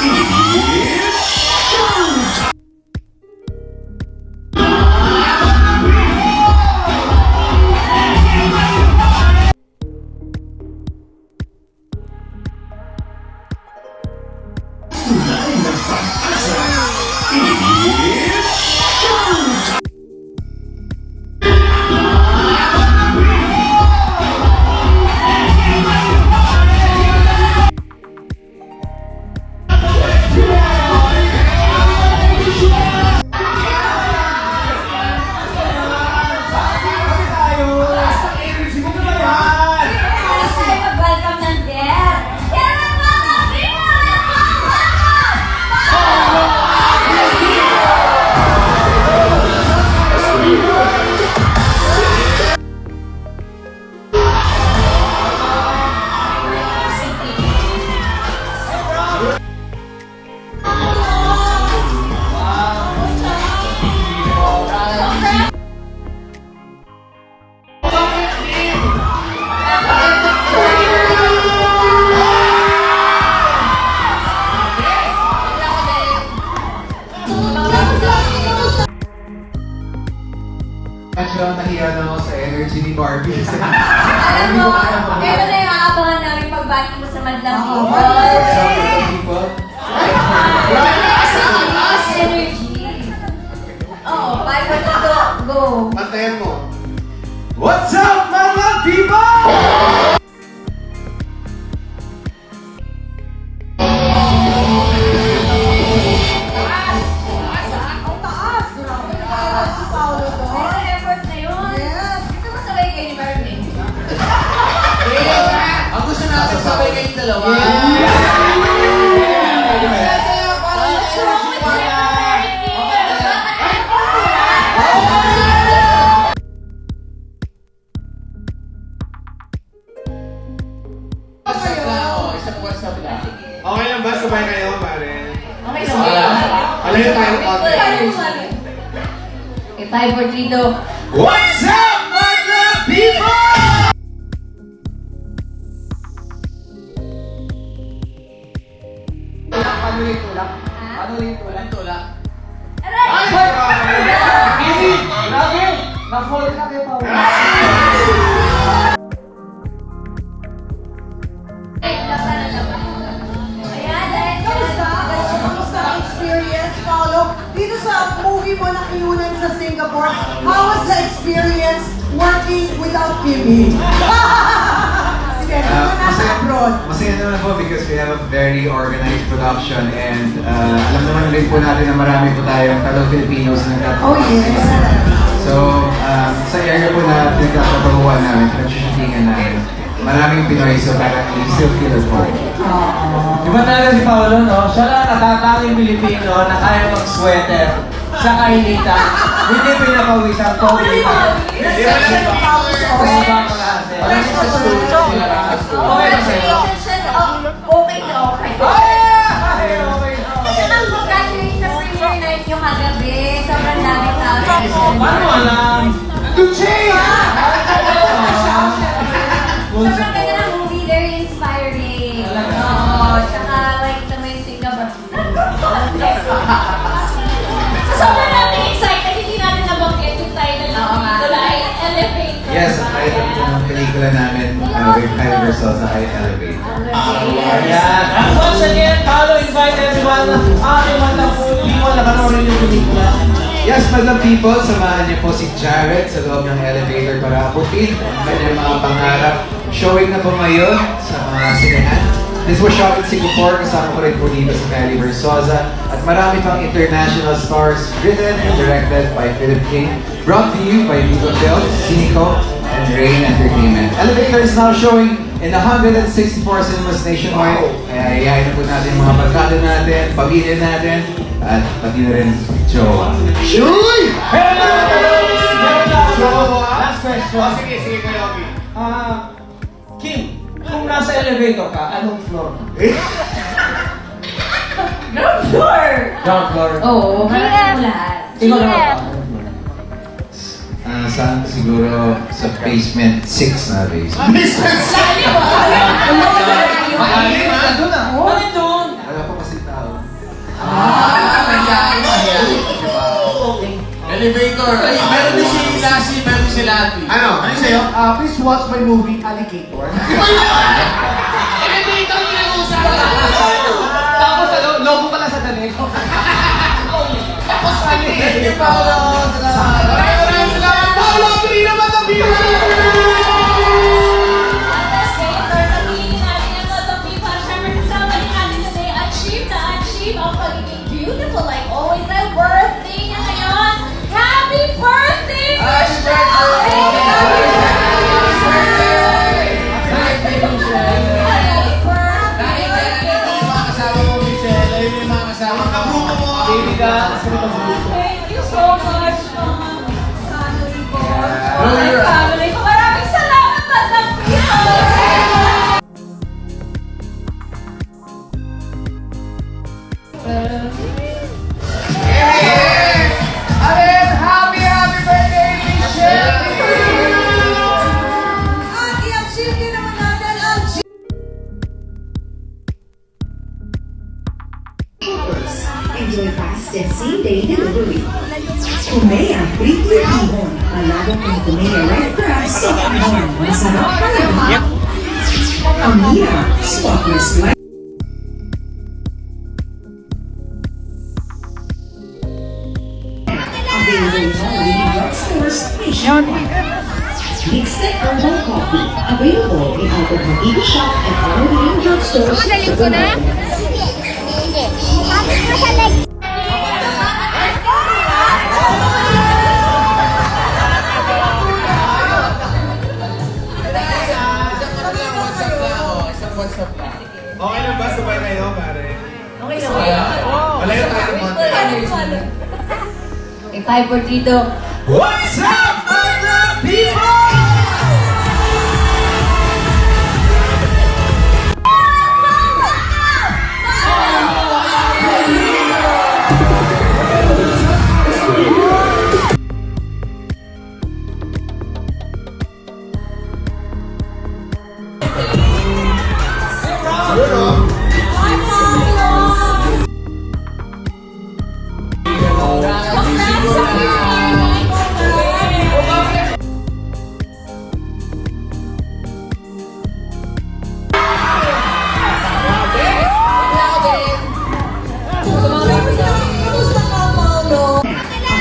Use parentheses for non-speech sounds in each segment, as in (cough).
Tayo Medyo nahiya na ako sa energy ni Barbie. (laughs) Alam mo, ito na yung aabangan namin pagbati mo sa madlang people. What's up, little people? Energy. Oo, four, three, go. Go. Pantayan mo. What's up, Okay, five, four, three, go. What's up, mga people? Paano yung tulak? Paano yung tulak? Tulak. Aray! Easy! Lagi! Na-fall ka kayo pa. Ayan, kinunan sa Singapore, how was the experience working without Kimi? Sige, Uh, uh, masaya, abroad. masaya naman po because we have a very organized production and uh, alam naman rin po natin na marami po tayong fellow Filipinos na nagtatrabaho. Oh, yes. So, um, sa area po na pinagtatrabahuan namin, pinag-shootingan namin, maraming Pinoy so parang we still feel at home. Iba talaga si Paolo, no? Siya lang natatanging Pilipino na kaya mag-sweater sa kainitan. Hindi pinapawisan ko. Hindi mo. Hindi ba siya Bumaba ko lahat eh. Wala sa lang sa studio. Okay na sa'yo. Okay na okay. Ay! Okay na. Kasi nang congratulate sa premiere night yung kagabi. Sobrang daming tao. Paano alam? Kyle Versosa ay Elevate. Ayan. And once again, Paolo invite everyone na aking mga people na panoorin yung pelikula. Yes, madam people, samahan niyo po si Jared sa loob ng elevator para abutin ang kanyang mga pangarap. Showing na po ngayon sa mga sinehan. This was shot in Singapore, kasama ko rin po dito sa Kelly Versosa. At marami pang international stars written and directed by Philip King. Brought to you by Vivo Films, Cineco, and Rain Entertainment. Elevator is now showing in 164 cinemas nationwide. Kaya iyayin na po natin yung mga barkada natin, pamilya natin, at pati na rin jowa. Shuy! Last question. Oh, sige, sige kayo, Obi. Ah, Kim, kung nasa elevator ka, anong floor? (laughs) Ground floor! Ground floor. Oo, marami mo lahat. Ikaw naman ba? na? Siguro sa basement 6 na rin. Ah, basement 6? Layo ah! Layo! Layo! Layo! Layo! Bakit doon? Wala pa kasi tao. Ah! Nangyari. Elevator. Ay, meron din si Lassie, meron din si Lati. Ano? Ano sa'yo? Uh, please watch my movie, Alligator. Elevator yung nag-uusapan. Tapos, logo pala sa dalego. (laughs) Oh, tapos, ano eh. Hindi pa same-day delivery. Kumea Frito Ibon. Alagang ng Kumea Red Crab sa Ibon. Masarap ka naman. Amira, spotless white. Available in drugstores nationwide. Mixed herbal coffee. Available in our Habibi shop and other leading drugstores. Isang WhatsApp lang. Okay lang ba? Sabay kayo, pare. Okay, Wala yung tayo monte. (laughs) Okay, five, four, three, two. What's up, mga people? Available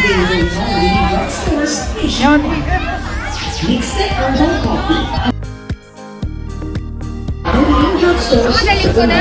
now in drugstores nationwide. 什么在里头呢？